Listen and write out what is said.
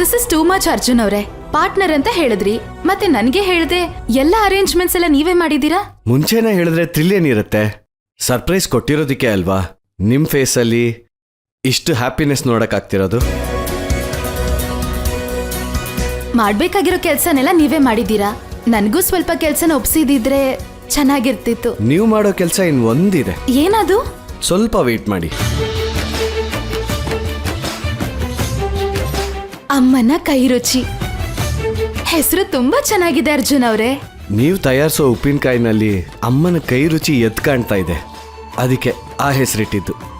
Two much Arjun ಅವರೇ. Partner ಅಂತ ಹೇಳಿದ್ರಿ. ಮತ್ತೆ ನನ್ಗೆ ಹೇಳ್ದೆ ಎಲ್ಲ ಅರೇಂಜ್ಮೆಂಟ್ಸ್ ಎಲ್ಲ ನೀವೇ ಮಾಡಿದೀರಾ ಮುಂಚೆನೇ ಹೇಳಿದ್ರೆ ಥ್ರಿಲ್ ಏನಿರುತ್ತೆ ಸರ್ಪ್ರೈಸ್ ಕೊಟ್ಟಿರೋದಕ್ಕೆ ಅಲ್ವಾ? ನಿಮ್ಮ ಫೇಸಲ್ಲಿ ಇಷ್ಟು ಹ್ಯಾಪಿನೆಸ್ ನೋಡೋಕ್ಕಾಗ್ತಿರೋದು ಮಾಡ್ಬೇಕಾಗಿರೋ ಕೆಲ್ಸನೆಲ್ಲ ನೀವೇ ಮಾಡಿದೀರಾ ನನ್ಗೂ ಸ್ವಲ್ಪ ಕೆಲ್ಸನ ಒಪ್ಸಿದಿದ್ರೆ ಚೆನ್ನಾಗಿರ್ತಿತ್ತು. ನೀವು ಮಾಡೋ ಕೆಲಸ ಇನ್ನು ಒಂದಿದೆ. ಏನದು? ಸ್ವಲ್ಪ ವೆಯ್ಟ್ ಮಾಡಿ. ಅಮ್ಮನ ಕೈ ರುಚಿ. ಹೆಸರು ತುಂಬಾ ಚೆನ್ನಾಗಿದೆ ಅರ್ಜುನ್ ಅವರೇ. ನೀವು ತಯಾರಿಸೋ ಉಪ್ಪಿನಕಾಯಿನಲ್ಲಿ ಅಮ್ಮನ ಕೈ ರುಚಿ ಎದ್ದು ಕಾಣ್ತಾ ಇದೆ. ಅದಕ್ಕೆ ಆ ಹೆಸರಿಟ್ಟಿದ್ದು.